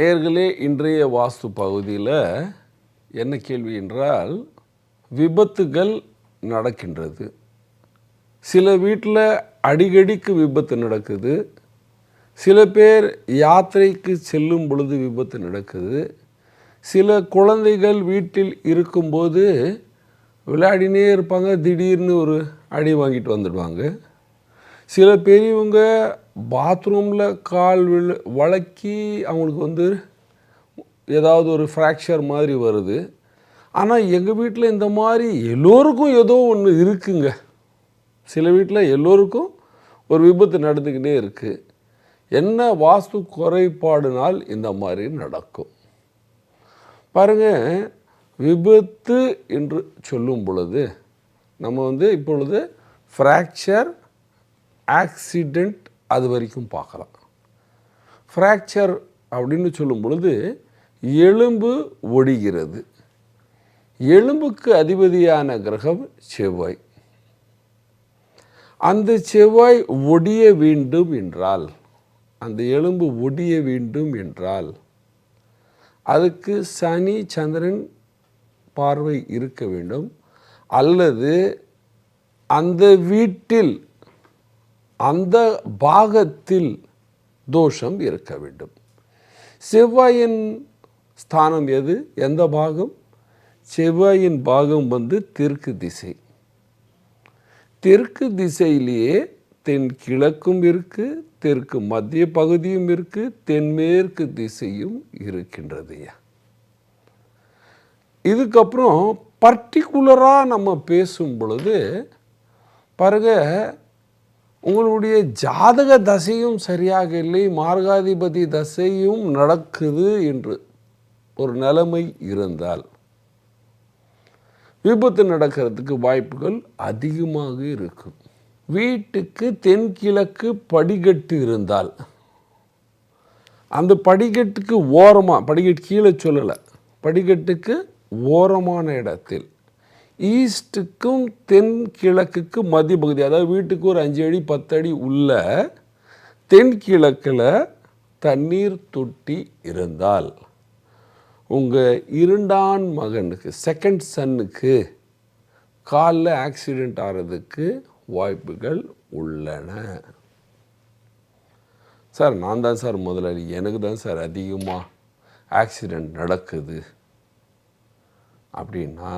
நேர்களே இன்றைய வாஸ்து பகுதியில் என்ன கேள்வி என்றால் விபத்துகள் நடக்கின்றது. சில வீட்டில் அடிக்கடிக்கு விபத்து நடக்குது. சில பேர் யாத்திரைக்கு செல்லும் பொழுது விபத்து நடக்குது. சில குழந்தைகள் வீட்டில் இருக்கும்போது விளையாடினே இருப்பாங்க. திடீர்னு ஒரு அடி வாங்கிட்டு வந்துடுவாங்க. சில பெரியவங்க பாத்ரூமில் கால் விழு வழக்கி அவங்களுக்கு வந்து ஏதாவது ஒரு ஃப்ராக்சர் மாதிரி வருது. ஆனால் எங்கள் வீட்டில் இந்த மாதிரி எல்லோருக்கும் ஏதோ ஒன்று இருக்குங்க. சில வீட்டில் எல்லோருக்கும் ஒரு விபத்து நடந்துக்கிட்டே இருக்குது என்ன வாஸ்து குறைபாடுனால் இந்த மாதிரி நடக்கும். பாருங்க விபத்து என்று சொல்லும் பொழுது நம்ம வந்து இப்பொழுது ஃப்ராக்சர் ஆக்சிடெண்ட் அது வரைக்கும் பார்க்கலாம். ஃப்ராக்சர் அப்படின்னு சொல்லும் பொழுது எலும்பு ஒடிகிறது. எலும்புக்கு அதிபதியான கிரகம் செவ்வாய். அந்த செவ்வாய் ஒடிய வேண்டும் என்றால் அந்த எலும்பு ஒடிய வேண்டும் என்றால் அதுக்கு சனி சந்திரன் பார்வை இருக்க வேண்டும். அல்லது அந்த வீட்டில் அந்த பாகத்தில் தோஷம் இருக்க வேண்டும். செவ்வாயின் ஸ்தானம் எது? எந்த பாகம்? செவ்வாயின் பாகம் வந்து தெற்கு திசை. தெற்கு திசையிலேயே தென் கிழக்கும் இருக்குது தெற்கு மத்திய பகுதியும் இருக்குது தென்மேற்கு திசையும் இருக்கின்றதுயா இதுக்கப்புறம் பர்டிகுலராக நம்ம பேசும் பொழுது பாருங்கள் உங்களுடைய ஜாதக தசையும் சரியாக இல்லை மார்காதிபதி தசையும் நடக்குது என்று ஒரு நிலைமை இருந்தால் விபத்து நடக்கிறதுக்கு வாய்ப்புகள் அதிகமாக இருக்கும். வீட்டுக்கு தென்கிழக்கு படிக்கட்டு இருந்தால் அந்த படிக்கட்டுக்கு ஓரமாக படிக்கட்டு கீழே சொல்லலை படிக்கட்டுக்கு ஓரமான இடத்தில் ஈஸ்ட்டுக்கும் தென்கிழக்குக்கு மத்திய பகுதி அதாவது வீட்டுக்கு ஒரு அஞ்சு அடி பத்து அடி உள்ள தென்கிழக்கில் தண்ணீர் தொட்டி இருந்தால் உங்கள் இரண்டான் மகனுக்கு செகண்ட் சன்னுக்கு காலில் ஆக்சிடெண்ட் ஆகிறதுக்கு வாய்ப்புகள் உள்ளன. சார் நான் தான் சார் முதலாளி. எனக்கு தான் சார் அதிகமாக ஆக்சிடெண்ட் நடக்குது. அப்படின்னா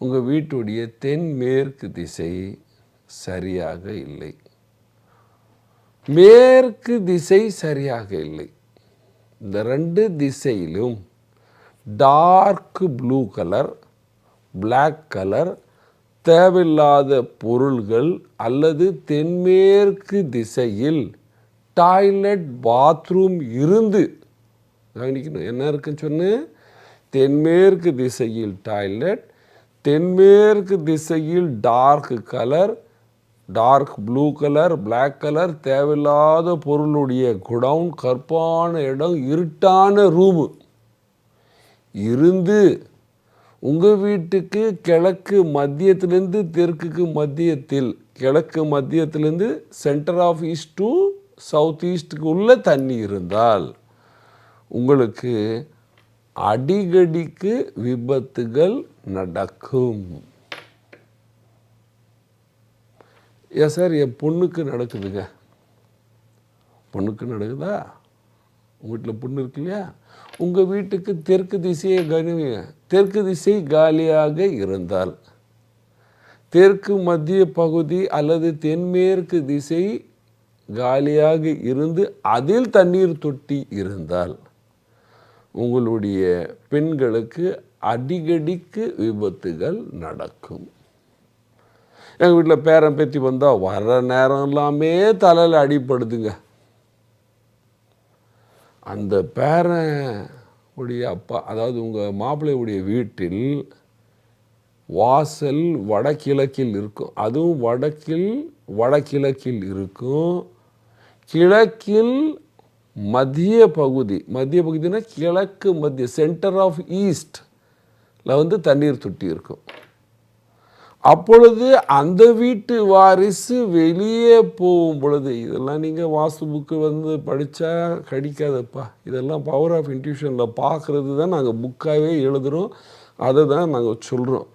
உங்கள் வீட்டுடைய தென்மேற்கு திசை சரியாக இல்லை. மேற்கு திசை சரியாக இல்லை. இந்த ரெண்டு திசையிலும் dark blue colour black colour தேவையில்லாத பொருள்கள் அல்லது தென்மேற்கு திசையில் டாய்லெட் பாத்ரூம் இருந்து கவனிக்கணும் என்ன இருக்குன்னு சொன்னேன்? தென்மேற்கு திசையில் டாய்லெட் தென்மேற்கு திசையில் dark colour dark blue colour black colour தேவையில்லாத பொருளுடைய குடவுன் கற்பான இடம் இருட்டான ரூமு இருந்து உங்கள் வீட்டுக்கு கிழக்கு மத்தியத்திலேருந்து தெற்குக்கு மத்தியத்தில் கிழக்கு மத்தியத்திலேருந்து centre of east to south ஈஸ்டுக்கு உள்ள தண்ணி இருந்தால் உங்களுக்கு அடிக்கடிக்கு விபத்துகள் நடக்கும். ஏன் சார் என் பொண்ணுக்கு நடக்குதுங்க. பொண்ணுக்கு நடக்குதா? உங்கள் வீட்டில் பொண்ணு இருக்கு இல்லையா? உங்கள் வீட்டுக்கு தெற்கு திசையை கவனிங்க தெற்கு திசை காலியாக இருந்தால் தெற்கு மத்திய பகுதி அல்லது தென்மேற்கு திசை காலியாக இருந்து அதில் தண்ணீர் தொட்டி இருந்தால் உங்களுடைய பெண்களுக்கு அடிக்கடிக்கு விபத்துகள் நடக்கும். எங்கள் வீட்டில் பேரன் பேத்தி வந்தால் வர நேரம் எல்லாமே தலையில் அடிப்படுதுங்க அந்த பேரன் உடைய அப்பா அதாவது உங்கள் மாப்பிள்ளையுடைய வீட்டில் வாசல் வடகிழக்கில் இருக்கும். அதுவும் வடக்கில் வடகிழக்கில் இருக்கும். கிழக்கில் மத்திய பகுதி. மத்திய பகுதினா கிழக்கு மத்திய சென்டர் ஆஃப் ஈஸ்ட் வந்து தண்ணீர் தொட்டி இருக்கும். அப்பொழுது அந்த வீட்டு வாரிசு வெளியே போகும் பொழுது இதெல்லாம் நீங்கள் வாஸ்து புக்கு வந்து படித்தா கடிக்காதப்பா. இதெல்லாம் பவர் ஆஃப் இன்ட்யூஷனில் பார்க்குறது தான் நாங்கள் புக்காகவே எழுதுகிறோம் அதை தான் நாங்கள் சொல்கிறோம்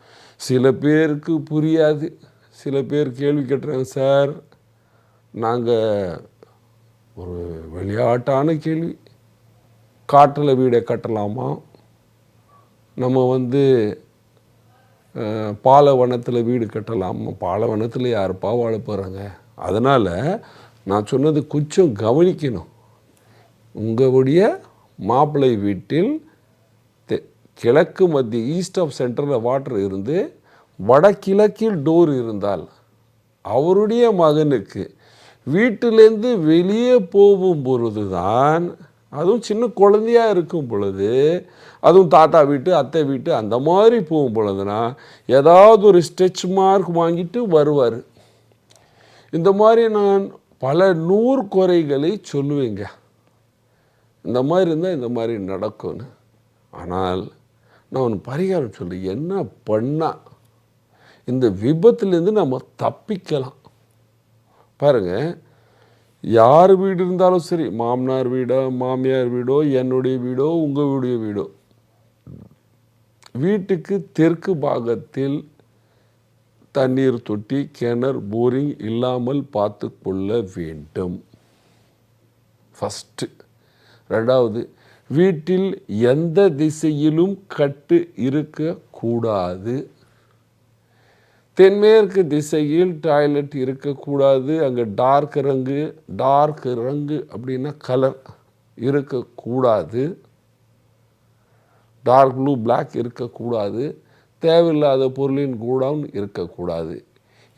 சில பேருக்கு புரியாது. சில பேர் கேள்வி கேட்டுறாங்க சார் நாங்கள் ஒரு விளையாட்டான கேள்வி. காட்டில் வீடை கட்டலாமா? நம்ம வந்து பாலைவனத்தில் வீடு கட்டலாம். பாலைவனத்தில் யாருப்பா வாழ போகிறாங்க அதனால் நான் சொன்னது கொஞ்சம் கவனிக்கணும். உங்களுடைய மாப்பிள்ளை வீட்டில் தெ- கிழக்கு மத்திய ஈஸ்ட் ஆஃப் சென்டரில் வாட்டர் இருந்து வடகிழக்கில் டோர் இருந்தால் அவருடைய மகனுக்கு வீட்டிலேருந்து வெளியே போகும் பொழுது தான் அதுவும் சின்ன குழந்தையா இருக்கும் பொழுது அதுவும் தாத்தா வீட்டு அத்தை வீட்டு அந்த மாதிரி போகும் பொழுதுனா ஏதாவது ஒரு ஸ்ட்ரெச் மார்க் வாங்கிட்டு வருவார். இந்த மாதிரி நான் பல நூறு குறைகளை சொல்லுவேங்க. இந்த மாதிரி இருந்தால் இந்த மாதிரி நடக்கும்னு. ஆனால் நான் ஒன்று பரிகாரம் சொல்லு என்ன பண்ணால் இந்த விபத்துலேருந்து நம்ம தப்பிக்கலாம். பாருங்கள் யார் வீடு இருந்தாலும் சரி மாமனார் வீடோ மாமியார் வீடோ என்னுடைய வீடோ உங்களுடைய வீடோ. வீட்டுக்கு தெற்கு பாகத்தில் தண்ணீர் தொட்டி கிணறு போரிங் இல்லாமல் பார்த்து கொள்ள வேண்டும். ஃபஸ்ட்டு ரெண்டாவது வீட்டில் எந்த திசையிலும் கட்டு இருக்கக்கூடாது தென்மேற்கு திசையில் டாய்லெட் இருக்கக்கூடாது. அங்கே டார்க் ரங்கு டார்க் ரங்கு அப்படின்னா கலர் இருக்கக்கூடாது. டார்க் ப்ளூ பிளாக் இருக்கக்கூடாது. தேவையில்லாத பொருளின் கூடவுன் இருக்கக்கூடாது.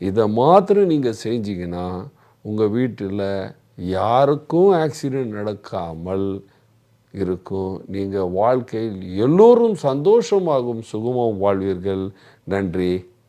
இதை மாத்திரம் நீங்கள் செஞ்சீங்கன்னா உங்கள் வீட்டில் யாருக்கும் ஆக்சிடெண்ட் நடக்காமல் இருக்கும். நீங்கள் வாழ்க்கையில் எல்லோரும் சந்தோஷமாகவும் சுகமாகவும் வாழ்வீர்கள். நன்றி.